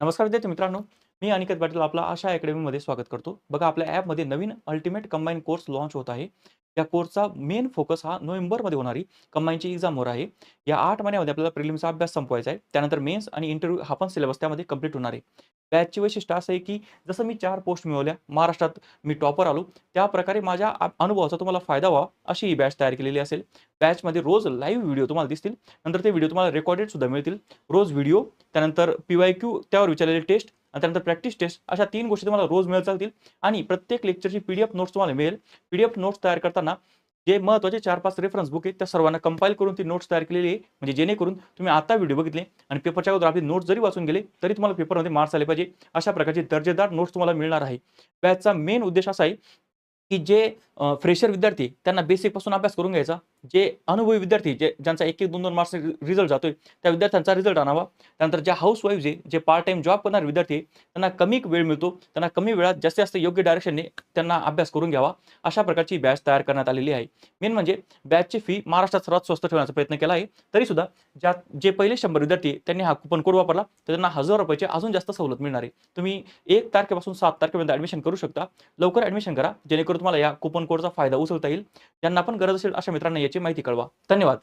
नमस्कार विद्यार्थी मित्रांनो मी अनिकेत पाटील आपला आशा अकॅडमीमध्ये स्वागत करतो. बघा आपल्या ॲपमध्ये नवीन अल्टिमेट कंबाईन कोर्स लॉन्च होत आहे. या कोर्सचा मेन फोकस हा नोव्हेंबरमध्ये होणारी कंबाईनची एक्झामवर आहे. या आठ महिन्यामध्ये आपल्याला प्रिलिमचा अभ्यास संपवायचा आहे. त्यानंतर मेन्स आणि इंटरव्ह्यू हा पण सिलेबस त्यामध्ये कंप्लीट होणार आहे. बॅचची वैशिष्ट्य असं आहे की जसं मी चार पोस्ट मिळवल्या महाराष्ट्रात मी टॉपर आलो त्या प्रकारे माझ्या अनुभवाचा तुम्हाला फायदा व्हावा अशी ही बॅच तयार केलेली असेल. बॅचमध्ये रोज लाईव्ह व्हिडिओ तुम्हाला दिसतील. नंतर ते व्हिडिओ तुम्हाला रेकॉर्डेड सुद्धा मिळतील. रोज व्हिडिओ त्यानंतर पी वाय क्यू त्यावर विचारलेले टेस्ट आणि त्यानंतर प्रॅक्टिस टेस्ट अशा तीन गोष्टी तुम्हाला रोज मिळत चालतील. आणि प्रत्येक लेक्चरची पी डी एफ नोट्स तुम्हाला मिळेल. पी डी एफ नोट्स तयार करताना जे महत्त्वाचे चार पाच रेफरन्स बुक आहेत त्या सर्वांना कंपाईल करून ती नोट्स तयार केलेली आहे. म्हणजे जेणेकरून तुम्ही आता व्हिडिओ बघितले आणि पेपरच्या अगोदर आपली नोट्स जरी वाचून गेले तरी तुम्हाला पेपरमध्ये मार्क्स आले पाहिजे. अशा प्रकारचे दर्जेदार नोट्स तुम्हाला मिळणार आहे. बॅचचा मेन उद्देश असा आहे की जे फ्रेशर विद्यार्थी त्यांना बेसिकपासून अभ्यास करून घ्यायचा. जे अनुभवी विद्यार्थी जे ज्यांचा एक एक दोन दोन मार्क्स रिझल्ट जातोय त्या विद्यार्थ्यांचा रिझल्ट आणावा. त्यानंतर ज्या हाऊस वाईफ आहे जे पार्ट टाइम जॉब करणारे विद्यार्थी त्यांना कमी वेळ मिळतो. त्यांना कमी वेळात जास्तीत जास्त योग्य डायरेक्शनने त्यांना अभ्यास करून घ्यावा. अशा प्रकारची बॅच तयार करण्यात आलेली आहे. मेन म्हणजे बॅचची फी महाराष्ट्रात सर्वात स्वस्त ठेवण्याचा प्रयत्न केला आहे. तरी सुद्धा ज्या जे पहिले शंभर विद्यार्थी त्यांनी हा कुपन कोड वापरला तर त्यांना हजार रुपयाची अजून जास्त सवलत मिळणार आहे. तुम्ही एक तारखेपासून सात तारखेपर्यंत ॲडमिशन करू शकता. लवकर ॲडमिशन करा जेणेकरून तुम्हाला या कुपन कोडचा फायदा उचलता येईल. ज्यांना पण गरज असेल अशा मित्रांना याची माहिती कळवा. धन्यवाद.